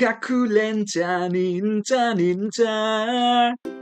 คาคุเลนจานินจานินจา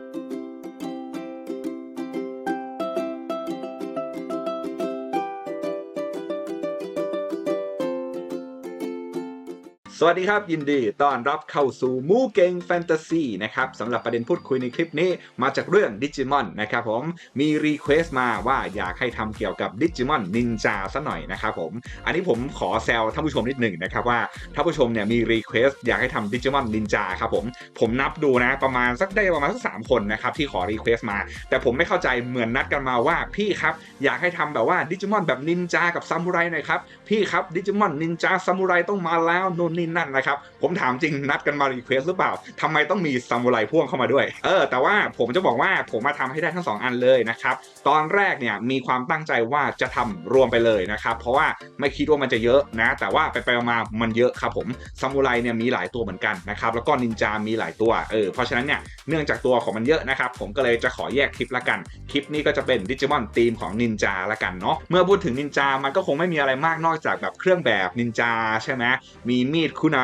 วัสดีครับ ยินดีต้อนรับเข้าสู่มูเกงแฟนตาซีนะครับสำหรับประเด็นพูดคุยในคลิปนี้มาจากเรื่องดิจิมอนนะครับผมมีรีเควสต์มาว่าอยากให้ทำเกี่ยวกับดิจิมอนนินจาซะหน่อยนะครับผม อันนี้ผมขอแซวท่านผู้ชมนิดหนึ่งนะครับว่าท่านผู้ชมเนี่ยมีรีเควสต์อยากให้ทำดิจิมอนนินจาครับผม ผมนับดูนะประมาณสักได้ประมาณสักสามคนนะครับที่ขอรีเควสต์มา แต่ผมไม่เข้าใจเหมือนนัดกันมาว่าพี่ครับอยากให้ทำแบบว่าดิจิมอนแบบนินจากับซามูไรหน่อยครับพี่ครับดิจิมอนนินจาซามูไรต้องมาแล้วนนนี่นั่นนะครับ ผมถามจริงนัดกันมารีเควสหรือเปล่าทำไมต้องมีซามูไรพ่วงเข้ามาด้วย เออ แต่ว่าผมจะบอกว่าผมมาทำให้ได้ทั้งสองอันเลยนะครับ ตอนแรกเนี่ยมีความตั้งใจว่าจะทำรวมไปเลยนะครับ เพราะว่าไม่คิดว่ามันจะเยอะนะ แต่ว่าไปไปๆมาๆมันเยอะครับผมซามูไรเนี่ยมีหลายตัวเหมือนกันนะครับ แล้วก็นินจามีหลายตัว เออ เพราะฉะนั้นเนี่ยเนื่องจากตัวของมันเยอะนะครับ ผมก็เลยจะขอแยกคลิปละกัน คลิปนี้ก็จะเป็นดิจิมอนธีมของนินจาละกันเนาะ เมื่อพูดถึงนินจา มันก็คงไม่มีอะไรมากนอกจากแบบเครื่องแบบนินจาใช่ไหมมีมีดคุณไน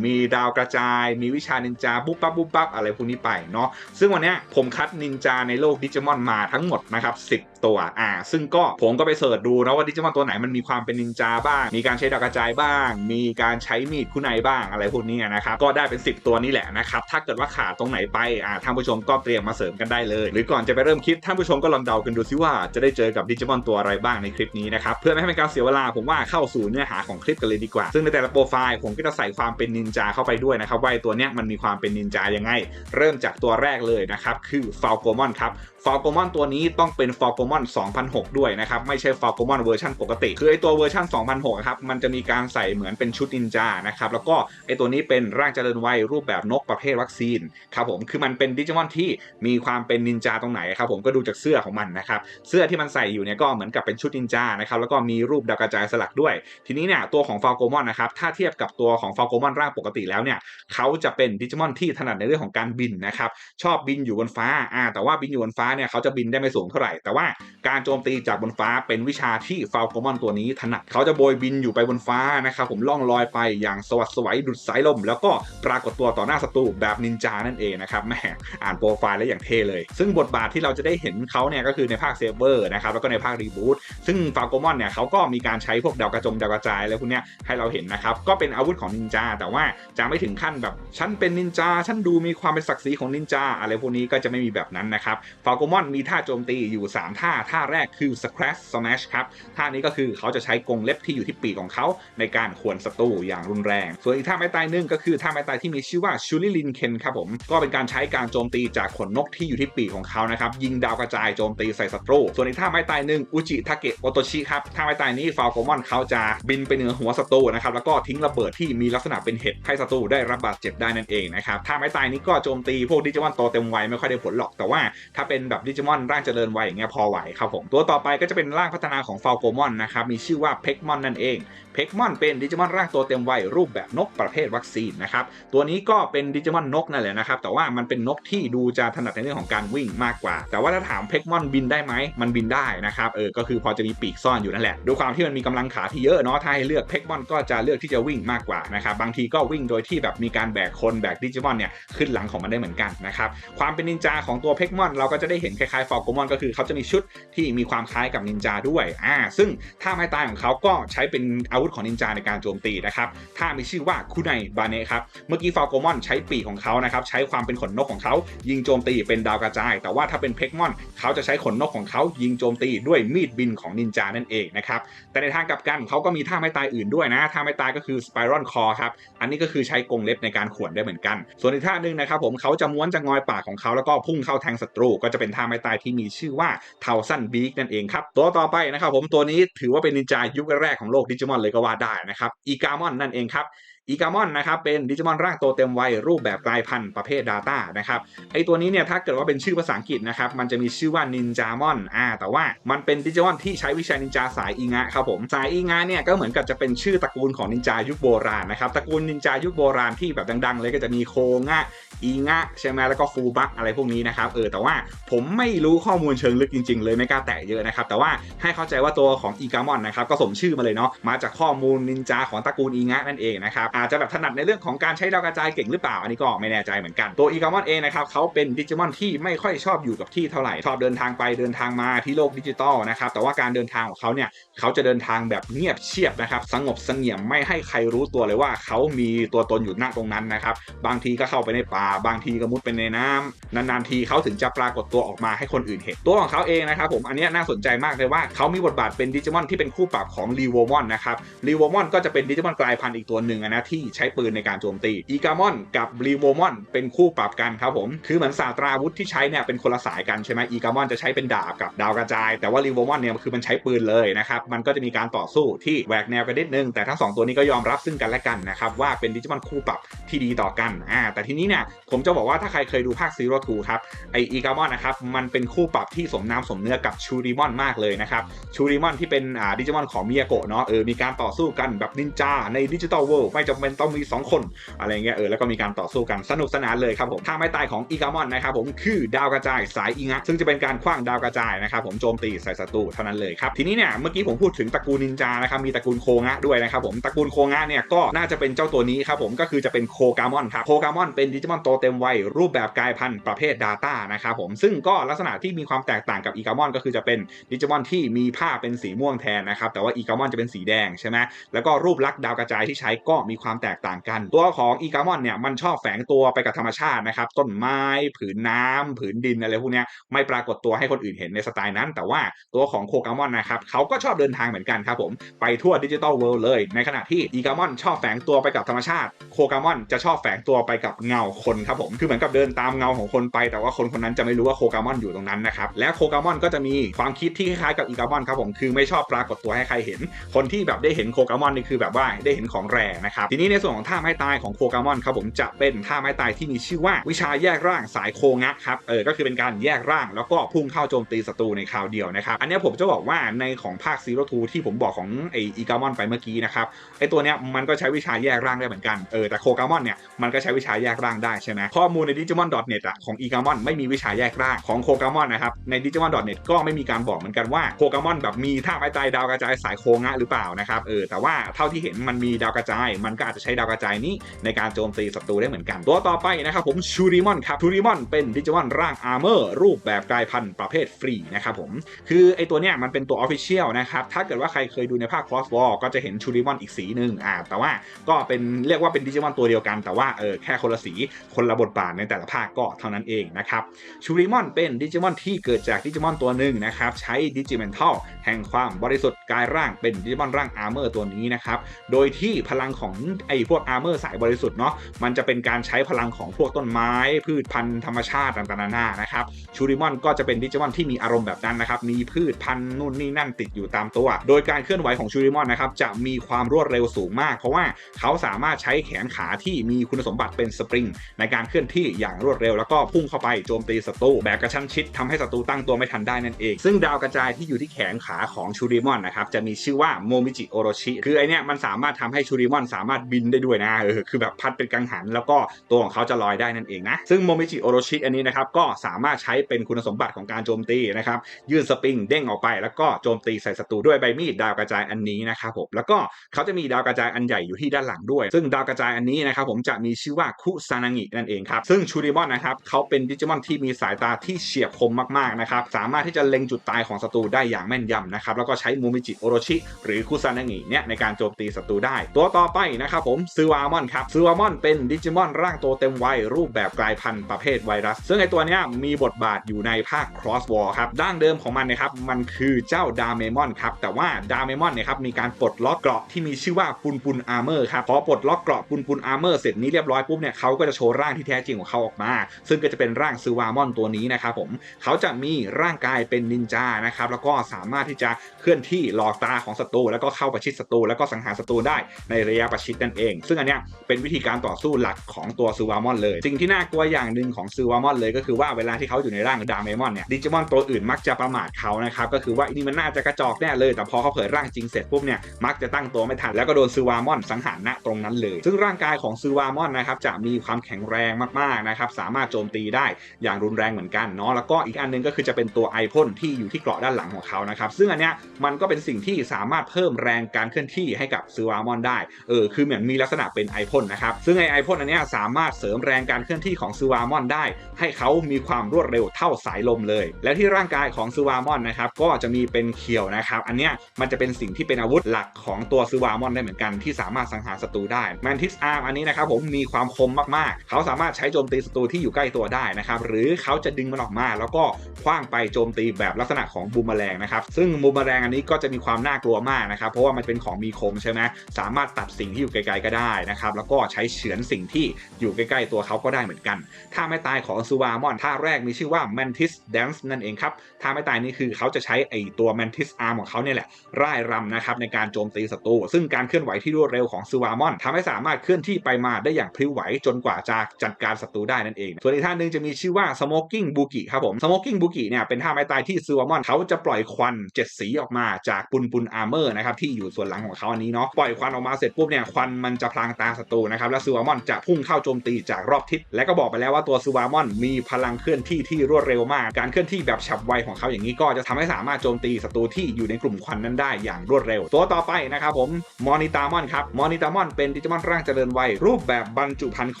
มีดาวกระจาย มีวิชานินจาปุ๊บปั๊บปุ๊บปั๊บอะไรพวกนี้ไปเนาะซึ่งวันนี้ผมคัดนินจาในโลกดิจิมอนมาทั้งหมดนะครับ 10 ตัวอ่าซึ่งก็ผมก็ไปเสิร์ชดูนะว่าดิจิมอนตัวไหนมันมีความเป็นนินจาบ้าง มีการใช้ดาวกระจายบ้าง มีการใช้มีดคุณไนบ้างอะไรพวกนี้นะครับก็ได้เป็น 10 ตัวนี้แหละนะครับถ้าเกิดว่าขาดตรงไหนไปอ่าท่านผู้ชมก็เตรียมมาเสริมกันได้เลย หรือก่อนจะไปเริ่มคลิปท่านผู้ชมก็ลองเดากันดูซิว่าจะได้เจอกับดิจิมอนตัวอะไรบ้างในคลิปนี้นะครับเพื่อไม่ให้เป็นการเสียเวลาผมว่าเข้าสู่เนื้อหาของคลิปกันเลยดีกว่า ซึ่งในแต่ละโปรไฟล์ผมก็จะใส่ความเป็นนินจาเข้าไปด้วยนะครับว่าไอ้ตัวเนี้ยมันมีความเป็นนินจายังไง เริ่มจากตัวแรกเลยนะครับคือฟา l โกมอนครับฟา l โกมอนตัวนี้ต้องเป็นฟา l โกมอน2006 ด้วยนะครับ ไม่ใช่ฟา l โกมอนเวอร์ชันปกติ คือไอตัวเวอร์ชัน2006ครับมันจะมีการใส่เหมือนเป็นชุดนินจานะครับ แล้วก็ไอตัวนี้เป็นร่างเจริญวัยรูปแบบนกประเภทวัคซีนครับผมคือมันเป็นดิจิมอนที่มีความเป็นนินจาตรงไหนครับผมก็ดูจากเสื้อของมันนะครับเสื้อที่มันใส่อยู่เนี่ยก็เหมือนกับเป็นชุดนินจานะครับแล้วก็มีรูปดาวกระจายสลักด้วย ทีนี้เนี่ยตัวของฟา l โกมอนนะครับถ้าเทียบกับตัวของฟา l โกมอนร่างปกติแล้วเนี่ยเขาจะเป็นดิจิมอนที่ถนัดในเรื่องของการบินนะครับชอบบินอยู่บนฟ้าอ่าแต่ว่าบินอยู่บนฟ้าเนี่ยเขาจะบินได้ไม่สูงเท่าไหร่ แต่ว่าการโจมตีจากบนฟ้าเป็นวิชาที่ฟา l โกมอนตัวนี้ถนัดเขาจะโบยบินอยู่ไปบนฟ้านะครับผมล่องลอยไปอย่างสวัสดสวยดุดสายลม แล้วก็ปรากฏตัวต่อหน้าศัตรูแบบนินจานั่นเองนะครับแหม่อ่านโปรไฟล์แล้วอย่างเท่เลย ซึ่งบทบาทที่เราจะได้เห็นเขาเนี่ยก็คือในภาคเซเบอร์นะครับแล้วก็ในภาครีบูตซึ่งฟา l โกมอนเนี่ยเขาก็มีการใช้พวกดาวกระจงดาวกระจายอะไรพวกเนี้ยให้เราเห็นนะครับก็เป็นอาวุธของนินจาแต่ว่าจะไม่ถึงขั้นแบบฉันเป็นนินจาฉันดูมีความเป็นศักดิ์ศรีของนินจาอะไรพวกนี้ก็จะไม่มีแบบนั้นนะครับฟา l โกมอนมีท่าโจมตีอยู่ 3 ท่า ท่าแรกคือ Scratch Smash ครับ ท่านี้ก็คือเขาจะใช้กรงเล็บที่อยู่ที่ปีกของเขา ในการขวนศัตรูอย่างรุนแรง ส่วนอีกท่าไม้ตายหนึ่งก็คือท่าไม้ตายที่มีชื่อว่าชูริลินเคนครับผม ก็เป็นการใช้การโจมตีจากขนนกที่อยู่ที่ปีกของเขานะครับ ยิงดาวกระจายโจมตีใส่ศัตรู ส่วนอีกท่าไม้ตายหนึ่งอุจิทาเกะโอโตชิครับ ท่าไม้ตายนี้ฟา l โกมอนเขาจะบินไปเหนือหัวศัตรูนะครับ แล้วก็ทิ้งระเบิดที่มีลักษณะเป็นเห็ดให้ศัตรูได้รับบาดเจ็บได้นั่นเองนะครับ ท่าไม้ตายนี้ก็โจมตีพวกดิจิมอนโตเต็มวัยไม่ค่อยได้ผลหรอก แต่ว่าถ้าเป็นแบบดิจิมอนร่างเจริญวัยอย่างเงี้ยพอไหวครับผมตัวต่อไปก็จะเป็นร่างพัฒนาของฟาโกมอนนะครับมีชื่อว่าเพกมอนนั่นเองเพกมอนเป็นดิจิมอนร่างตัวเต็มวัยรูปแบบนกประเภทวัคซีนนะครับตัวนี้ก็เป็นดิจิมอนนกนั่นแหละนะครับแต่ว่ามันเป็นนกที่ดูจะถนัดในเรื่องของการวิ่งมากกว่า แต่ว่าถ้าถามเพกมอนบินได้ไหมมันบินได้นะครับเออก็คือพอจะมีปีกซ่อนอยู่นั่นแหละด้วยความที่มันมีกำลังขาที่เยอะเนาะถ้าให้เลือกเพกมอนก็จะเลือกที่จะวิ่งมากกว่านะครับบางทีก็วิ่งโดยที่แบบมีการแบกคนแบกดิจิมอนเนี่ยขึ้นหลังของมันได้เหมือนกันนะครับความเป็นนินจาของตัวเพกมอนเราก็จะได้เห็นคล้ายๆฟอลโกมอนก็คือเขาจะมีชุดที่มีความคล้ายกับนินจาด้วยอ่าซึ่งท่าไม้ตายของเขาก็ใช้เป็นอาวุธของนินจาในการโจมตีนะครับท่ามีชื่อว่าคุไนบาเนะครับเมื่อกี้ฟา l โกมอนใช้ปีกของเขานะครับใช้ความเป็นขนนกของเขายิงโจมตีเป็นดาวกระจาย แต่ว่าถ้าเป็นเพกมอนเขาจะใช้ขนนกของเขายิงโจมตีด้วยมีดบินของนินจานั่นเองนะครับแต่ในทางกลับกันเขาก็มีท่าไม้ตายอื่นด้วยนะท่าไม้ตายก็คือสไปรอนคอครับอันนี้ก็คือใช้กรงเล็บในการขวนได้เหมือนกัน ส่วนอีกท่าหนึ่งนะครับผมเขาจะม้วนจะงอยปากของเขาแล้วก็พุ่งเข้าแทงศัตรูก็จะเป็นท่าไม้ตายที่มีชื่อว่าเทาสันบีกนั่นเองครับ ตัวต่อไปนะครับผมตัวนี้ถือว่าเป็นนินจายุคแรกของโลกดิจิมอนเลยก็ว่าได้นะครับอีกามอนนั่นเองครับอีกามอนนะครับเป็นดิจิมอนร่างโตเต็มวัยรูปแบบกลายพันธุ์ประเภท Data นะครับไอตัวนี้เนี่ยถ้าเกิดว่าเป็นชื่อภาษาอังกฤษนะครับมันจะมีชื่อว่านินจามอนอ่าแต่ว่ามันเป็นดิจิมอนที่ใช้วิชานินจาสายอีงะครับผมสายอีงะเนี่ยก็เหมือนกับจะเป็นชื่อตระกูลของนินจายุคโบราณนะครับตระกูลนินจายุคโบราณที่แบบดังๆ เลยก็จะมีโคงะ อีงะใช่ไหมแล้วก็ฟูบักอะไรพวกนี้นะครับเออแต่ว่าผมไม่รู้ข้อมูลเชิงลึกจริง ๆ เลยไม่กล้าแตะเยอะนะครับแต่ว่าให้เข้าใจว่าตัวของอีกามอนนะครับก็สมชื่อมาเลยเนาะมาจากข้อมูลนินจาของตระกูลอีงะนั่นเองนะครับอาจจะแบบถนัดในเรื่องของการใช้ดาวกระจายเก่งหรือเปล่าอันนี้ก็ไม่แน่ใจเหมือนกันตัวอีกามอนเองนะครับเขาเป็นดิจิมอนที่ไม่ค่อยชอบอยู่กับที่เท่าไหร่ชอบเดินทางไปเดินทางมาที่โลกดิจิตอลนะครับแต่ว่าการเดินทางของเขาเนี่ยเขาจะเดินทางแบบเงียบเชียบนะครับสงบเสงี่ยมไม่ให้ใครรู้ตัวเลยว่าเขามีตัวตนอยู่หน้าตรงนั้นนะครับบางทีก็เข้าไปในป่าบางทีก็มุดไปในน้ำนานๆทีเขาถึงจะปรากฏตัวออกมาให้คนอื่นเห็นตัวของเขาเองนะครับผมอันนี้น่าสนใจมากเลยว่าเขามีบทบาทเป็นดิจิมอนที่เป็นคู่ปรับของรีโวมอนนะครับรีโวมอนก็จะเป็นดิจิมอนกลายพันธุ์อีกตัวหนึ่งนะที่ใช้ปืนในการโจมตีอีกามอนกับรีโวมอนเป็นคู่ปรับกันครับผมคือเหมือนศาสตราวุธที่ใช้เนี่ยเป็นคนละสายกันใช่ไหมอีกามอนจะใช้เป็นดาบกับดาวกระจาย แต่ว่ารีโวมอนเนี่ยคือมันใช้ปืนเลยนะครับมันก็จะมีการต่อสู้ที่แหวกแนวกันนิดนึงแต่ทั้งสองตัวนี้ก็ยอมรับซึ่งกันและกันนะครับว่าเป็นดิจิมอนคู่ปรับที่ดีต่อกันอ่าแต่ทีนี้เนี่ย ผมจะบอกว่าถ้าใครเคยดูภาคซีโร่ทูครับไออีกามอนนะครับมันเป็นคู่ปรับที่สมน้ำสมเนื้อกับชูริมอนมากเลยนะครับชูริมอนที่เป็นอ่าดิจิมอนของมิยาโกะเนาะเออมีการต่อสู้กันแบบนินจาในดิจิตอลเวิลด์ไม่จำเป็นต้องมี 2 คนอะไรเงี้ยเออแล้วก็มีการต่อสู้กันสนุกสนานเลยครับผมท่าไม้ตายของอีกามอนนะครับผมคือดาวกระจายสายอิงะซึ่งจะเป็นการคว้างดาวกระจายนะครับผมโจมตีใส่ศัตรูเท่านั้นเลยครับทีนี้เนี่ยเมื่อกี้ผมพูดถึงตระกูลนินจานะครับมีตระกูลโคงะด้วยนะครับผมตระกูลโคงะเนี่ยก็น่าจะเป็นเจ้าตัวนี้ครับผมก็คือจะเป็นโคกามอนครับโคกามอนเป็นดิจิมอนโตเต็มวัยรูปแบบกายพันธุ์ประเภท Data นะครับผมซึ่งก็ลักษณะที่มีความแตกต่างกับอีกามอนก็คือจะเป็นดิจิมอนที่มีผ้าเป็นสีม่วงแทนนะครับแต่ว่าอีกามอนจะเป็นสีแดงใช่ไหมแล้วก็รูปลักษณ์ดาวกระจายที่ใช้ก็มีความแตกต่างกัน ตัวของอีกามอนเนี่ยมันชอบแฝงตัวไปกับธรรมชาตินะครับต้นไม้ผืนน้ำผืนดินอะไรพวกเนี้ยไม่ปรากฏตัวให้คนอื่นเห็นในสไตล์นั้น แต่ว่าตัวของโคกามอนนะครับเขาก็ชอบเดินทางเหมือนกันครับผมไปทั่วดิจิตอลเวิลด์เลยในขณะที่อีกามอนชอบแฝงตัวไปกับธรรมชาติโคกามอนจะชอบแฝงตัวไปกับเงาคนครับผมคือเหมือนกับเดินตามเงาของคนไปแต่ว่าคนคนนั้นจะไม่รู้ว่าโคกามอนอยู่ตรงนั้นนะครับและโคกามอนก็จะมีความคิดที่คล้ายๆกับอีกามอนครับผมคือไม่ชอบปรากฏตัวให้ใครเห็น คนที่แบบได้เห็นโคกามอนนี่คือแบบว่าได้เห็นของแรงนะครับทีนี้ในส่วนของท่าไม้ตายของโคกามอนครับผมจะเป็นท่าไม้ตายที่มีชื่อว่าวิชาแยกร่างสายโคงะครับเออก็คือเป็นการแยกร่างแล้วก็พุ่งเข้าโจมตีศัตรูในคราวเดียวนะครับอันนี้ผมจะบอกว่าในของภาคซีโร่ทูที่ผมบอกของไออีกามอนไปเมื่อกี้นะครับไอตัวเนี้ยมันก็ใช้วิชาแยกร่างได้เหมือนกันเออแต่โคกามอนเนี่ยมันก็ใช้วิชาแยกร่างได้ใช่ไหมข้อมูลใน digimon.net อะของอีกามอนไม่มีวิชาแยกร่างของโคกามอนนะครับ ใน digimon.net ก็ไม่มีการบอกเหมือนกันว่าโคกามอนแบบมีท่าไม้ตายดาวกระจายสายโคงะหรือเปล่านะครับเออแต่ว่าเท่าที่เห็นมันมีดาวกระจาย มันก็อาจจะใช้ดาวกระจายนี้ในการโจมตีศัตรูได้เหมือนกัน ตัวต่อไปนะครับผมชูริมอนครับชูริมอนเป็นดิจิมอนร่างอาร์เมอร์รูปแบบกลายพันธุ์ประเภทฟรีนะครับผมคือไอตัวเนี้ยมันเป็นตัวออฟฟิเชียลนะครับถ้าเกิดว่าใครเคยดูในภาค Cross War ก็จะเห็นชูริมอนอีกสีหนึ่งอ่าแต่ว่าก็เป็นเรียกว่าเป็นดิจิมอนตัวเดียวกันแต่ว่าเออแค่คนละสีคนละบทบาทในแต่ละภาคก็เท่านั้นเองนะครับชูริมอนเป็นดิจิมอนที่เกิดจากดิจิมอนตัวหนึ่งนะครับใช้ดิจิเมนทัลแห่งความบริสุทธิ์กายร่างเป็นดิจิมอนร่างอาร์เมอร์ตัวนี้นะครับโดยที่พลังของไอพวกอาร์เมอร์สายบริสุทธิ์เนาะมันจะเป็นการใช้พลังของพวกต้นไม้ พืชพันธุ์ธรรมชาติต่างๆนานานะครับชูริมอนก็จะเป็นดิจิมอนที่มีอารมณ์แบบนั้นนะครับมีพืชพันธุ์นู่นนี่นั่นติดอยู่ตามตัว โดยการเคลื่อนไหวของชูริมอนนะครับจะมีความรวดเร็วสูงมาก เพราะว่าเขาสามารถใช้แขนขาที่มีคุณสมบัติเป็นสปริงในการการเคลื่อนที่อย่างรวดเร็วแล้วก็พุ่งเข้าไปโจมตีศัตรูแบบกระชั้นชิดทำให้ศัตรูตั้งตัวไม่ทันได้นั่นเอง ซึ่งดาวกระจายที่อยู่ที่แขนขาของชูริมอนนะครับจะมีชื่อว่าโมมิจิโอโรชิคือไอเนี้ยมันสามารถทำให้ชูริมอนสามารถบินได้ด้วยนะเออคือแบบพัดเป็นกังหัน แล้วก็ตัวของเขาจะลอยได้นั่นเองนะซึ่งโมมิจิโอโรชิอันนี้นะครับก็สามารถใช้เป็นคุณสมบัติของการโจมตีนะครับยื่นสปริงเด้งออกไปแล้วก็โจมตีใส่ศัตรูด้วยใบมีดดาวกระจายอันนี้นะครับผมแล้วก็เขาจะมีดาวกระจายอันใหญ่อยู่ที่ด้านหลังด้วย ซึ่งดาวกระจายอันนี้นะครับผมจะมีชื่อว่าคุซานางินั่นเองครับ ซึ่งชูริมอนนะครับเขาเป็นดิจิมอนที่มีสายตาที่เฉียบคมมากๆนะครับ สามารถที่จะเล็งจุดตายของศัตรูได้อย่างแม่นยำนะครับ แล้วก็ใช้โมมิจิโอโรชิ หรือคุซานางิเนี่ยในการโจมตีศัตรูได้ ตัวต่อไปนะครับผมซูวามอนครับซูวามอนเป็นดิจิมอนร่างโตเต็มวัยรูปแบบกลายพันธุ์ประเภทไวรัส ซึ่งไอตัวเนี้ยมีบทบาทอยู่ในภาค Cross War ครับดั้งเดิมของมันนะครับมันคือเจ้าดาเมมอนครับแต่ว่าดาเมมอนเนี่ยครับมีการปลดล็อกเกราะที่มีชื่อว่าปุนปุนอาร์เมอร์ครับพอปลดล็อกเกราะปุนปุนอาร์เมอร์เสร็จนี้เรียบร้อยปุ๊บเนี่ยเขาก็จะโชว์ร่างที่แท้จริงของเขาออกมา ซึ่งก็จะเป็นร่างซูวามอนตัวนี้นะครับผมเขาจะมีร่างกายเป็นนินจานะครับแล้วก็สามารถที่จะเคลื่อนที่หลอกตาของศัตรูแล้วก็เข้าประชิดศัตรูแล้วก็สังหารศัตรูได้ในระยะประชิดนั่นเอง ซึ่งอันเนี้ยเป็นวิธีการต่อสู้หลักของตัวซูวามอนเลย สิ่งที่น่ากลัวอย่างหนึ่งของซูวามอนเลยก็คือว่าเวลาที่เขาอยู่ในร่างดาเมมอนเนี่ยดิจิมอนตัวอื่นมักจะประมาทเขานะครับก็คือว่านี่มันน่าจะกระจอกแน่เลยแต่พอเขาเผยร่างจริงเสร็จปุ๊บเนี่ยมักจะตั้งตัวไม่ทันแล้วก็โดนซูวามอนสังหารณตรงนั้นเลย ซึ่งร่างกายของซูวามอนนะครับจะมีความแข็งแรรงมากๆนะครับสามารถโจมตีได้อย่างรุนแรงเหมือนกันเนาะแล้วก็อีกอันนึงก็คือจะเป็นตัวไอพ่นที่อยู่ที่เกราะด้านหลังของเขานะครับซึ่งอันเนี้ยมันก็เป็นสิ่งที่สามารถเพิ่มแรงการเคลื่อนที่ให้กับซูวามอนได้เออคือเหมือนมีลักษณะเป็นไอพ่นนะครับซึ่งไอไอพ่นอันเนี้ยสามารถเสริมแรงการเคลื่อนที่ของซูวามอนได้ ให้เขามีความรวดเร็วเท่าสายลมเลย และที่ร่างกายของซูวามอนนะครับก็จะมีเป็นเขียวนะครับอันเนี้ยมันจะเป็นสิ่งที่เป็นอาวุธหลักของตัวซูวามอนได้เหมือนกันที่สามารถสังหารศัตรูได้แมนทิสอาร์มอันนี้นะครับผมมีความคมมากๆ เขาสามารถใช้โจมตีศัตรูที่อยู่ใกล้ตัวได้นะครับหรือเขาจะดึงมันออกมา แล้วก็คว้างไปโจมตีแบบลักษณะของบูมแมลงนะครับซึ่งบูมแมลงอันนี้ก็จะมีความน่ากลัวมากนะครับเพราะว่ามันเป็นของมีคมใช่ไหมสามารถตัดสิ่งที่อยู่ไกลๆก็ได้นะครับแล้วก็ใช้เฉือนสิ่งที่อยู่ใกล้ๆตัวเขาก็ได้เหมือนกันท่าไม่ตายของซูวามอนท่าแรกมีชื่อว่า Mantis Dance นั่นเองครับท่าไม่ตายนี่คือเขาจะใช้ไอตัว Mantis Arm ของเขาเนี่ยแหละร่ายรำนะครับในการโจมตีศัตรูซึ่งการเคลื่อนไหวที่รวดเร็วของซูวามอนทำให้สามารถเคลื่อนที่ไปมาได้อย่างพลิ้วไหวจนกว่าจะจัดการศัตรูได้นั่นเอง ส่วนอีกท่าหนึงจะมีชื่อว่า Smoking Buki ครับผม Smoking Buki เนี่ยเป็นท่าไม้ตายที่ซูวามอนเขาจะปล่อยควันเจ็ดสีออกมาจากปุนปุนอาร์เมอร์นะครับที่อยู่ส่วนหลังของเขาอันนี้เนาะปล่อยควันออกมาเสร็จปุ๊บเนี่ยควันมันจะพลางตาศัตรูนะครับและซูวามอนจะพุ่งเข้าโจมตีจากรอบทิศและก็บอกไปแล้วว่าตัวซูวามอนมีพลังเคลื่อนที่ที่รวดเร็วมาก การเคลื่อนที่แบบฉับไวของเขาอย่างนี้ก็จะทำให้สามารถโจมตีศัตรูที่อยู่ในกลุ่มควันนั้นได้อย่างรวดเร็ว ตัวต่อไปนะครับผมมอนิตามอนครับมอนิตามอนเป็นดิจิมอนร่างเจริญวัยรูปแบบบรรจุภัณฑ์ข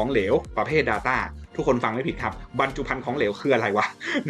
องเหลวปประเภท Data ทุกคนฟังไม่ผิดครับ บรรจุภัณฑ์ของเหลวคืออะไรวะ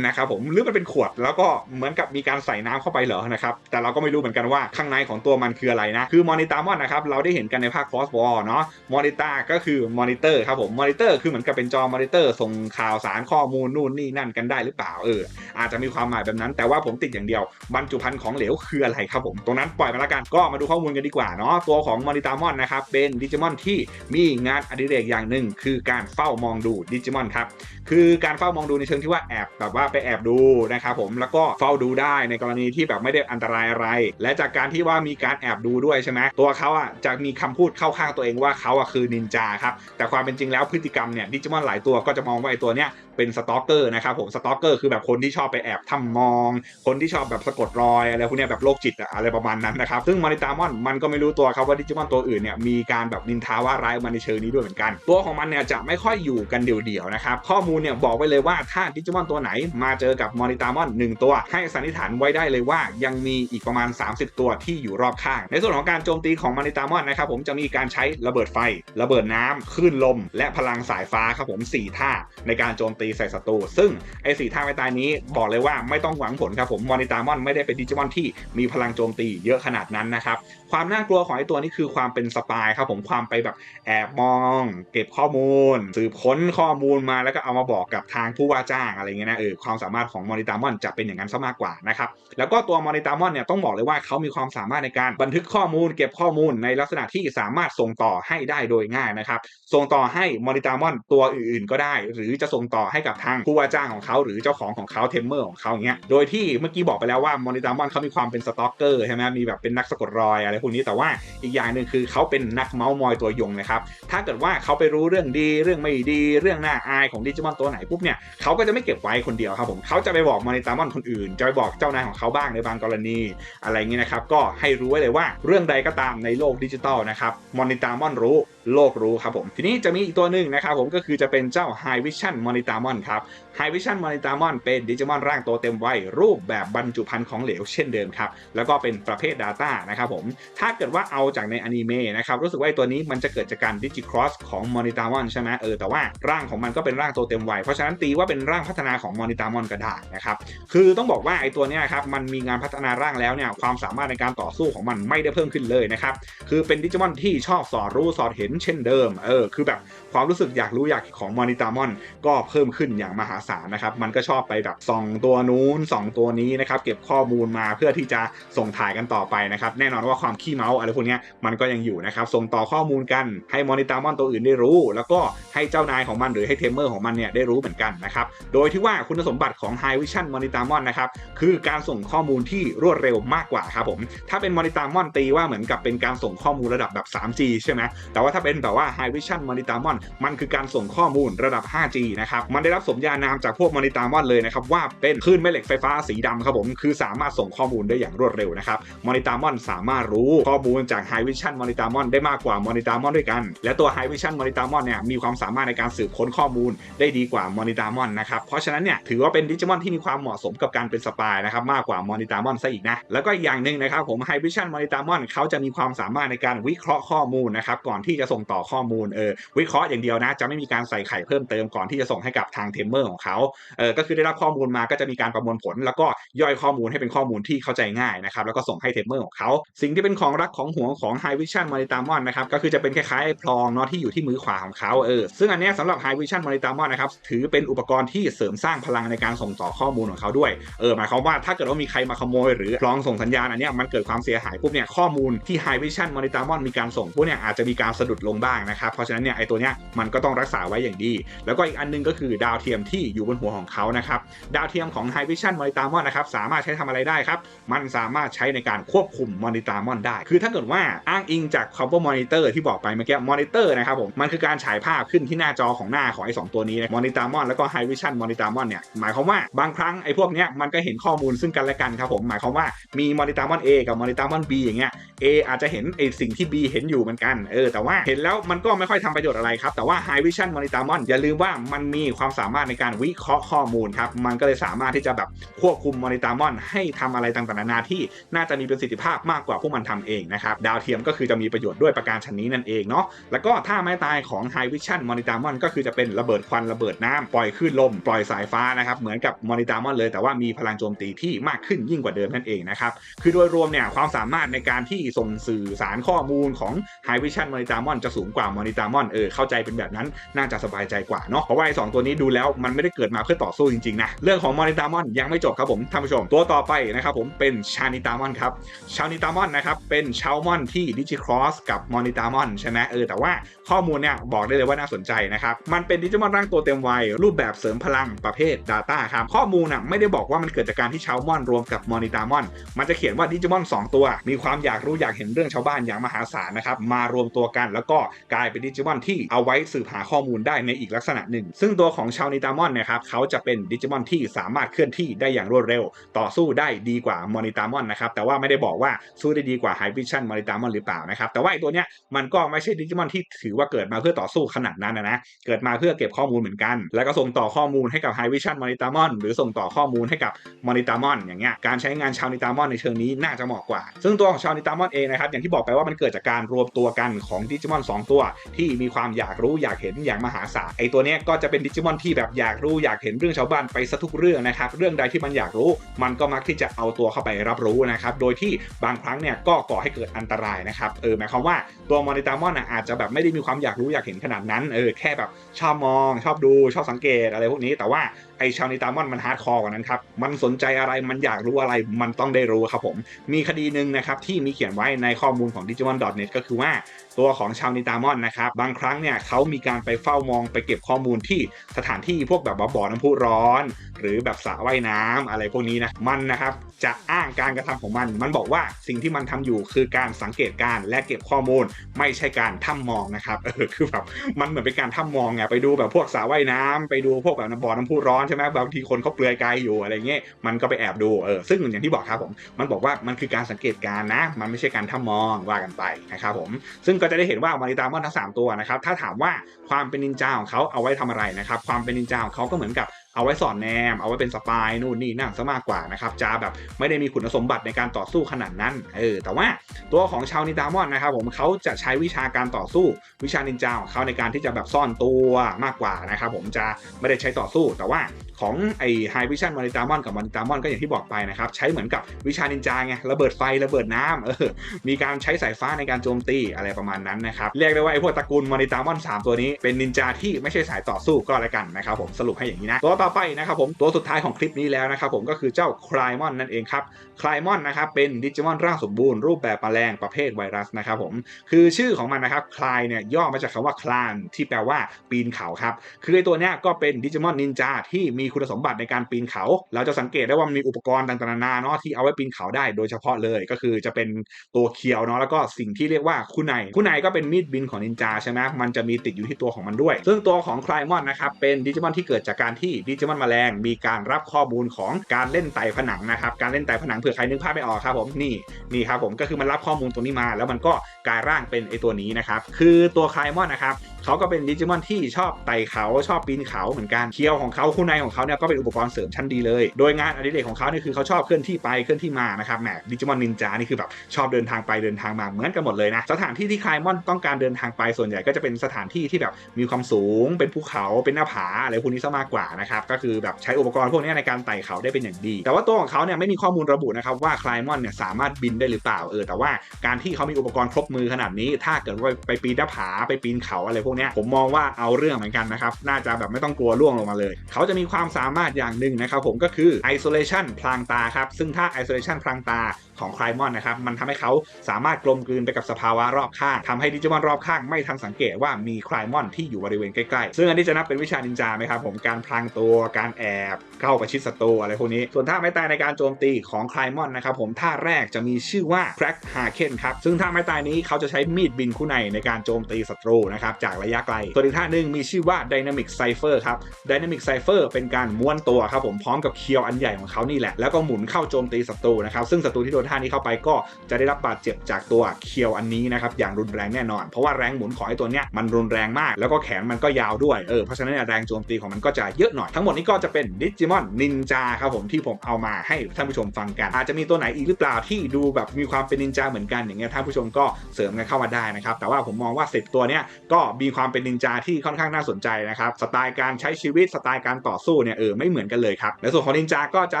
นะครับผมหรือมันเป็นขวดแล้วก็เหมือนกับมีการใส่น้ำเข้าไปเหรอนะครับแต่เราก็ไม่รู้เหมือนกันว่าข้างในของตัวมันคืออะไรนะคือมอนิตามอนนะครับเราได้เห็นกันในภาคคอสบอลเนาะมอนิตาก็คือมอนิเตอร์ครับผมมอนิเตอร์คือเหมือนกับเป็นจอมอนิเตอร์ส่งข่าวสารข้อมูลนู่นนี่นั่นกันได้หรือเปล่าเอออาจจะมีความหมายแบบนั้น แต่ว่าผมติดอย่างเดียว บรรจุภัณฑ์ของเหลวคืออะไรครับผมตรงนั้นปล่อยมาแล้วกันก็มาดูข้อมูลกันดีกว่าเนาะตัวของมอนิตามอนนะครับเป็นดิจิมอนที่มีงานอดิเรกอย่างหนึ่งคือการเฝ้ามองดูดิจิมอนครับ คือการเฝ้ามองดูในเชิงที่ว่าแอบแบบว่าไปแอบดูนะครับผมแล้วก็เฝ้าดูได้ในกรณีที่แบบไม่ได้อันตรายอะไร และจากการที่ว่ามีการแอบดูด้วยใช่ไหมตัวเขาอะจะมีคำพูดเข้าข้างตัวเองว่าเขาอะคือนินจาครับแต่ความเป็นจริงแล้วพฤติกรรมเนี่ยดิจิมอนหลายตัวก็จะมองว่าไอ้ตัวเนี้ยเป็นสตอกเกอร์นะครับผมสตอกเกอร์คือแบบคนที่ชอบไปแอบทำมอง คนที่ชอบแบบสะกดรอยอะไรพวกเนี้ยแบบโรคจิตอะอะไรประมาณนั้นนะครับซึ่งมาริตามอนมันก็ไม่รู้ตัวครับว่าดิจิมอนตัวอื่นเนี่ยมีการแบบนินทาว่าร้ายมาในเชิงนี้ด้วยเหมือนกัน ตัวของมันเนี่ยจะไม่ค่อยอยู่กันเดี่ยวๆนะครับข้อมูลเนี่ยบอกไว้เลยว่าถ้าดิจิมอนตัวไหนมาเจอกับมอนิตามอน 1 ตัว ให้สันนิษฐานไว้ได้เลยว่า ยังมีอีกประมาณ 30 ตัวที่อยู่รอบข้าง ในส่วนของการโจมตีของมอนิตามอนนะครับผมจะมีการใช้ระเบิดไฟ ระเบิดน้ำคลื่นลม และพลังสายฟ้าครับผมสี่ท่าในการโจมตีใส่ศัตรูซึ่งไอ้สี่ท่าไม่ตายนี้บอกเลยว่าไม่ต้องหวังผลครับผมมอนิตามอนไม่ได้เป็นดิจิมอนที่มีพลังโจมตีเยอะขนาดนั้นนะครับความน่ากลัวของไอ้ตัวนี้คือความเป็นสปายครับผมความไปแบบแอบมอง เก็บข้อมูล สืบค้นข้อมูลมาแล้วก็เอามาบอกกับทางผู้ว่าจ้างอะไรเงี้ยนะเออความสามารถของมอนิตามอนจะเป็นอย่างนั้นซะมากกว่านะครับแล้วก็ตัวมอนิตามอนเนี่ยต้องบอกเลยว่าเขามีความสามารถในการบันทึกข้อมูล เก็บข้อมูลในลักษณะที่สามารถส่งต่อให้ได้โดยง่ายนะครับส่งต่อให้มอนิตามอนตัวอื่นๆก็ได้ หรือจะส่งต่อให้กับทางผู้ว่าจ้างของเขาหรือเจ้าของของเขาเทมเมอร์ของเขาอย่างเงี้ยโดยที่เมื่อกี้บอกไปแล้วว่ามอนิตามอนเขามีความเป็นสต็อกเกอร์ใช่ไหมมีแบบเป็นนักสะกดรอยอะไรพวกนี้แต่ว่าอีกอย่างหนึ่งคือเขาเป็นนักเมาส์มอยตัวยงนะครับถ้าเกิดว่าเขาไปรู้เรื่องดีเรื่องไม่ดีเรื่องน่าอายของดิจิมอนตัวไหนปุ๊บเนี่ยเขาก็จะไม่เก็บไว้คนเดียวครับผมเขาจะไปบอกมอนิตามอนคนอื่น จะไปบอกเจ้านายของเขาบ้างในบางกรณี อะไรเงี้ยนะครับก็ให้รู้ไว้เลยว่าเรื่องใดก็ตามในโลกดิจิตอลนะครับมอนิตามอนรู้โลกรู้ครับผมทีนี้จะมีอีกตัวหนึ่งนะครับผมก็คือจะเป็นเจ้า High Vision Monitamon ครับ High Vision Monitamon เป็นดิจิมอนร่างโตเต็มวัยรูปแบบบรรจุภัณฑ์ของเหลวเช่นเดิมครับแล้วก็เป็นประเภท Data นะครับผมถ้าเกิดว่าเอาจากในอนิเมะนะครับรู้สึกว่าไอ้ตัวนี้มันจะเกิดจากการดิจิครอสของ Monitamon ใช่ไหมเออแต่ว่าร่างของมันก็เป็นร่างโตเต็มวัยเพราะฉะนั้นตีว่าเป็นร่างพัฒนาของ Monitamon ก็ได้นะครับคือต้องบอกว่าไอ้ตัวนี้ครับมันมีงานพัฒนาร่างแล้วเนี่ยความสามารถในการต่อสู้ของมันไม่ได้เพิ่มขึ้นเลยนะครับคือเป็นดิจิมอนที่ชอบสอดรู้สอดเห็นเช่นเดิมเออคือแบบความรู้สึกอยากรู้อยากของมอนิตามอนก็เพิ่มขึ้นอย่างมหาศานะครับ มันก็ชอบไปแบบส่องตัวนู้นส่องตัวนี้นะครับ เก็บข้อมูลมาเพื่อที่จะส่งถ่ายกันต่อไปนะครับ แน่นอนว่าความขี้เมาส์อะไรพวกนี้มันก็ยังอยู่นะครับ ส่งต่อข้อมูลกันให้มอนิตามอนตัวอื่นได้รู้ แล้วก็ให้เจ้านายของมันหรือให้เทมเมอร์ของมันเนี่ยได้รู้เหมือนกันนะครับ โดยที่ว่าคุณสมบัติของ High Vision Monitamon นะครับ คือการส่งข้อมูลที่รวดเร็วมากกว่าครับผม ถ้าเป็น Monitamon ตีว่าเหมือนกับเป็นการส่งข้อมูลระดับแบบ 3G ใช่ไหมแต่ว่าถ้าเป็นแบบว่า High Vision Monitamon มันคือการส่งข้อมูลระดับ 5G นะครับ มันได้รับสมญานามจากพวก Monitamon เลยนะครับว่าเป็นคลื่นแม่เหล็กไฟฟ้าสีดำครับผมคือสามารถส่งข้อมูลได้อย่างรวดเร็วนะครับ Monitamon สามารถรู้ข้อมูลจาก High Vision Monitamon ได้มากกว่า Monitamon ด้วยกัน และตัว High Vision Monitamon เนี่ยมีความสามารถในการสืบค้นข้อมูลได้ดีกว่ามอนิตามอนนะครับเพราะฉะนั้นเนี่ยถือว่าเป็นดิจิมอนที่มีความเหมาะสมกับการเป็นสปายนะครับมากกว่ามอนิตามอนซะอีกนะแล้วก็อีกอย่างหนึ่งนะครับผมไฮวิชั่นมอนิตามอนเขาจะมีความสามารถในการวิเคราะห์ข้อมูลนะครับก่อนที่จะส่งต่อข้อมูลเออวิเคราะห์อย่างเดียวนะ จะไม่มีการใส่ไข่เพิ่มเติมก่อนที่จะส่งให้กับทางเทมเมอร์ของเขาเออก็คือได้รับข้อมูลมาก็จะมีการประมวลผล แล้วก็ย่อยข้อมูลให้เป็นข้อมูลที่เข้าใจง่ายนะครับแล้วก็ส่งให้เทมเมอร์ของเขาสิ่งที่เป็นของรักของห่วงของ High Vision Monitamon นะครับก็คือจะเป็นคล้ายๆพลองเนาะที่อยู่ที่มือขวาของเขาเออซึ่งอันนี้สำหรับ High Vision Monitamon นะครับถือเป็นอุปกรณ์ที่เสริมสร้างพลังในการส่งต่อข้อมูลของเขาด้วยเออหมายความว่าถ้าเกิดว่ามีใครมาขโมย หรือพลองส่งสัญญาณอันนี้มันเกิดความเสียหายปุ๊บเนี่ยข้อมูลที่ High Vision Monitamon มีการส่งพวกเนี่ยอาจจะมีการสะดุดลงบ้างนะครับเพราะฉะนั้นเนี่ยไอตัวเนี้ยมันก็ต้องรักษาไว้อย่างดี แล้วก็อีกอันนึงก็คือดาวเทียมที่อยู่บนหัวของเขานะครับ ดาวเทียมของ High Vision Monitamon นะครับสามารถใช้ทำอะไรได้ครับ มันสามารถใช้ในการควบคุม Monitamon ได้ คือถ้าเกิดว่าอ้างอิงจากคำว่า Monitor ที่บอกไปเมื่อกี้ Monitor นะครับผม มันคือการฉายภาพขึ้นที่หน้าจอของหน้าของไอ้สองตัวนี้นะ Monitamon แล้วก็ High Vision Monitamon เนี่ย หมายความว่าบางครั้งไอ้พวกเนี้ยมันก็เห็นข้อมูลซึ่งกันและกันครับผม หมายความว่ามี Monitamon A กับ Monitamon B อย่างเงี้ย A อาจจะเห็นไอ้สิ่งที่ B เห็นอยู่เหมือนกัน เออ แต่ว่าเห็นแล้วมันก็ไม่ค่อยทำประโยชน์อะไรครับ แต่ว่า High Vision Monitamon อย่าลืมว่ามันมีความสามารถในการวิเคราะห์ข้อมูลครับ มันก็เลยสามารถที่จะแบบควบคุม Monitamon ให้ทำอะไรต่างๆนานาที่น่าจะมีประสิทธิภาพมากกว่าพวกมันทำเองนะครับ ดาวเทียมก็คือจะมีประโยชน์ด้วยประการชนนี้นั่นเองเนาะ แล้วก็ท่าไม้ตายของ High Vision Monitamon ก็คือจะเป็นระเบิดควันระเบิดน้ำปล่อยคลื่นลม ปล่อยสายฟ้านะครับ เหมือนกับ Monitamon เลย แต่ว่ามีพลังโจมตีที่มากขึ้นยิ่งกว่าเดิมนั่นเองนะครับ คือโดยรวมเนี่ยความสามารถในการที่ส่งสื่อสารข้อมูลของ High Vision Monitamon จะสูงกว่า Monitamon เออเข้าใจเป็นแบบนั้นน่าจะสบายใจกว่าเนาะเพราะว่าไอ้สตัวนี้ดูแล้วมันไม่ได้เกิดมาเพื่อต่อสู้จริงๆนะเรื่องของ Monitamon ยังไม่จบครับผมท่านผู้ชม ตัวต่อไปนะครับผมเป็นชานิตามอนครับชานิตามอนนะครับเป็นชาวมอนที่ดิจิครอสกับมอนิตามอนใช่ไหมเออแต่ว่าข้อมูลเนี่ยบอกได้เลยว่าน่าสนใจนะครับมันเป็นดิจิมอนร่างตัวเต็มวัยรูปแบบเสริมพลังประเภท Data ครับข้อมูลน่ะไม่ได้บอกว่ามันเกิดจากการที่ชาวมอนรวมกับมอนิตามอน มันจะเขียนว่าดิจิมอน 2 ตัว มีความอยากรู้อยากเห็นเรื่องชาวบ้านอย่างมหาศาลนะครับมารวมตัวกัน แล้วก็กลายเป็นดิจิมอนที่เอาไว้สืบหาข้อมูลได้ในอีกลักษณะหนึ่ง ซึ่งตัวของชาวนิตามอนนะครับเขาจะเป็นดิจิมอนที่สามารถเคลื่อนที่ได้อย่างรวดเร็ว ต่อสู้ได้ดีกว่ามอนิตามอนนะครับแต่ว่าไม่ได้บอกว่าสู้ได้ดีกว่าไฮวิชั่นมอนิตามอนหรือเปล่านะครับแต่ว่าไอตัวเนี้ยมันก็ไม่ใช่ดิจิมอนที่ถือว่าเกิดมาเพื่อต่อสู้ขนาดนั้นนะนะเกิดมาเพื่อเก็บข้อมูลเหมือนกัน แล้วก็ส่งต่อข้อมูลให้กับไฮวิชั่นมอนิตามอนหรือส่งต่อข้อมูลให้กับมอนิตามอนอย่างเงี้ยการใช้งานชาวนิตามอนในเชิงนี้น่าจะเหมาะกว่า ซึ่งตัวของชาวนิตามอนเองนะครับอย่างที่บอกไปว่ามันเกิดจากการรวมตัวกันของดิจิมอน2 ตัว ที่มีความอยากรู้อยากเห็นอย่างมหาศาลไอตัวเนี้ยก็จะเป็นดิจิมอนที่แบบอยากรู้อยากเห็นเรื่องชาวบ้านไปซะทุกเรื่องนะครับเรื่องใดที่มันอยากรู้ มันก็มักที่จะเอาตัวเข้าไปรับรู้นะครับโดยที่บางครั้งเนี่ยก็ก่อให้เกิดอันตรายนะครับเออหมายความว่าตัวมอนิตามอนอาจจะแบบไม่ได้มีความอยากรู้อยากเห็นขนาดนั้นเออแค่แบบชอบมอง ชอบดูชอบสังเกตอะไรพวกนี้แต่ว่า ไอชาวนิตามอนมันฮาร์ดคอร์กว่านั้นครับ มันสนใจอะไรมันอยากรู้อะไรมันต้องได้รู้ครับผม มีคดีหนึ่งนะครับที่มีเขียนไว้ในข้อมูลของ digimon.net ก็คือว่าตัวของชาวนิตามอนนะครับบางครั้งเนี่ยเขามีการไปเฝ้ามองไปเก็บข้อมูลที่สถานที่พวกแบบว่าบ่อน้ำพุร้อน หรือแบบสระว่ายน้ำอะไรพวกนี้นะมันนะครับจะอ้างการกระทำของมัน มันบอกว่าสิ่งที่มันทำอยู่คือการสังเกตการและเก็บข้อมูลไม่ใช่การถ้ำมองนะครับเออคือแบบมันเหมือนเป็นการถ้ำมองไงไปดูแบบพวกสระว่ายน้ำไปดูพวกแบบบ่อน้ำพุร้อนใช่ไหมบางทีคนเขาเปลือยกายอยู่อะไรเงี้ยมันก็ไปแอบดูเออซึ่งอย่างที่บอกครับผมมันบอกว่ามันคือการสังเกตการนะ มันไม่ใช่การทำมองว่ากันไปนะครับผมซึ่งก็จะได้เห็นว่ามาริตามอนทั้งสามตัวนะครับถ้าถามว่าความเป็นนินจาของเขาเอาไว้ทำอะไรนะครับความเป็นนินจาของเขาก็เหมือนกับ เอาไว้สอนแนม เอาไว้เป็นสปายนู่นนี่นั่นซะมากกว่านะครับจะแบบไม่ได้มีคุณสมบัติในการต่อสู้ขนาดนั้นเออแต่ว่าตัวของชาวนินจามอนนะครับผมเขาจะใช้วิชาการต่อสู้วิชานินจาของเขาในการที่จะแบบซ่อนตัวมากกว่านะครับผมจะไม่ได้ใช้ต่อสู้แต่ว่า ของไอไฮวิชั่นมอนิตามอนกับมอนิตามอนก็อย่างที่บอกไปนะครับ ใช้เหมือนกับวิชานินจาไงระเบิดไฟระเบิดน้ำเออมีการใช้สายฟ้าในการโจมตีอะไรประมาณนั้นนะครับเรียกได้ว่าไอพวกตระกูลมอนิตามอน 3 ตัวนี้เป็นนินจาที่ไม่ใช่สายต่อสู้ก็แล้วกันนะครับผมสรุปให้อย่างนี้นะตัวต่อไปนะครับผมตัวสุดท้ายของคลิปนี้แล้วนะครับผมก็คือเจ้าคลายมอนนั่นเองครับคลายมอนนะครับเป็นดิจิมอนร่างสมบูรณ์รูปแบบแมลงประเภทไวรัสนะครับผมคือชื่อของมันนะครับคลายเนี่ยย่อมาจากคำว่าคลานที่แปลว่าปีนเขาครับคือไอตัวเนี้ยก็เป็นดิจิมอนนินจาที่มีคุณสมบัติในการปีนเขา เราจะสังเกตได้ว่ามันมีอุปกรณ์ต่างๆนานาเนาะที่เอาไว้ปีนเขาได้โดยเฉพาะเลยก็คือจะเป็นตัวเคียวเนาะแล้วก็สิ่งที่เรียกว่าคู่ในคู่ในก็เป็นมีดบินของนินจาใช่ไหมมันจะมีติดอยู่ที่ตัวของมันด้วย ซึ่งตัวของคลายมอนนะครับเป็นดิจิมอนที่เกิดจากการที่ดิจิมอนแมลงมีการรับข้อมูลของการเล่นไต่ผนังนะครับการเล่นไต่ผนังเผื่อใครนึกภาพไม่ออกครับผมนี่นี่ครับผมก็คือมันรับข้อมูลตรงนี้มา แล้วมันก็กลายร่างเป็นไอตัวนี้นะครับคือตัวคลายมอนนะครับ เขาก็เป็นดิจิมอนที่ชอบไต่เขาชอบปีนเขาเหมือนกันเคียวของเขาคู่ในของเขาเนี่ยก็เป็นอุปกรณ์เสริมชั้นดีเลย โดยงานอดิเรกของเขาเนี่ยคือเขาชอบเคลื่อนที่ไปเคลื่อนที่มานะครับแหมดิจิมอนนินจานี่คือแบบชอบเดินทางไปเดินทางมาเหมือนกันหมดเลยนะสถานที่ที่คลายมอนต้องการเดินทางไปส่วนใหญ่ก็จะเป็นสถานที่ที่แบบมีความสูง เป็นภูเขาเป็นหน้าผาอะไรพวกนี้ซะมากกว่านะครับก็คือแบบใช้อุปกรณ์พวกนี้ในการไต่เขาได้เป็นอย่างดี แต่ว่าตัวของเขาเนี่ยไม่มีข้อมูลระบุนะครับว่าคลายมอนเนี่ยสามารถบินได้หรือเปล่าเออแต่ว่าการที่เขามีอุปกรณ์ครบมือขนาดนี้ ถ้าเกิดว่าไปปีนหน้าผาไปปีนเขาอะไรพวกเนี้ผมมองว่าเอาเรื่องเหมือนกันนะครับ น่าจะแบบไม่ต้องกลัวล่วงลงมาเลย เขาจะมีความสามารถอย่างหนึ่งนะครับผมก็คือ isolation พลางตาครับ ซึ่งถ้า isolation พลางตาของคลายมอนนะครับ มันทำให้เขาสามารถกลมกลืนไปกับสภาวะรอบข้างทำให้ดิจิมอนรอบข้างไม่ทันสังเกตว่ามีคลายมอนที่อยู่บริเวณใกล้ๆ ซึ่งอันนี้จะนับเป็นวิชานินจาไหมครับผมการพลางตัวการแอบเข้าประชิดศัตรูอะไรพวกนี้ ส่วนท่าไม้ตายในการโจมตีของคลายมอนนะครับผมท่าแรกจะมีชื่อว่า crack haken ครับซึ่งท่าไม้ตายนี้เขาจะใช้มีดบินคู่ในในการโจมตีศัตรูนะครับจากระยะไกล ส่วนอีกท่าหนึ่งมีชื่อว่า dynamic cipher ครับ dynamic cipher เป็นการม้วนตัวครับผมพร้อมกับเคียวอันใหญ่ของเขานี่แหละ แล้วก็หมุนเข้าโจมตีศัตรูนะครับ ซึ่งศัตรูที่โดนท่านี้เข้าไปก็จะได้รับบาดเจ็บจากตัวเคียวอันนี้นะครับอย่างรุนแรงแน่นอน เพราะว่าแรงหมุนของไอ้ตัวเนี้ยมันรุนแรงมาก แล้วก็แขนมันก็ยาวด้วยเออเพราะฉะนั้นแรงโจมตีของมันก็จะเยอะหน่อยทั้งหมดนี้ก็จะเป็นดิจิมอนนินจาครับผมที่ผมเอามาให้ท่านผู้ชมฟังกัน อาจจะมีตัวไหนอีกหรือเปล่าที่ดูแบบมีความเป็นนินจาเหมือนกันอย่างเงี้ยท่านผู้ชมก็เสริมกันเข้ามาได้นะครับแต่ว่าผมมองว่าสิบตัวเนี้ยก็มีความเป็นนินจาที่ค่อนข้างน่าสนใจนะครับสไตล์การใช้ชีวิตสไตล์การต่อสู้เนี่ยเออไม่เหมือนกันเลยครับในส่วนของนินจาก็จะ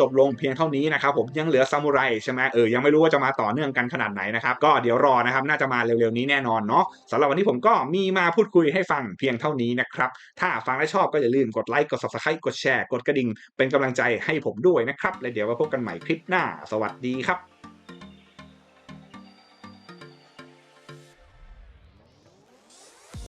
จบลงเพียงเท่านี้นะครับผมยังเหลือซามูไรใช่ไหมเออยังไม่รู้ว่าจะมาต่อเนื่องกันขนาดไหนนะครับก็เดี๋ยวรอนะครับน่าจะมาเร็วๆนี้แน่นอนเนาะสำหรับวันนี้ผมก็มีมาพูดคุยให้ฟังเพียงเท่านี้นะครับถ้าฟังและชอบก็อย่าลืมกดไลค์กด subscribe กดแชร์กดกระดิ่งเป็นกำลังใจให้ผมด้วยนะครับและเดี๋ยวมาพบกันใหม่คลิปหน้า สวัสดีครับ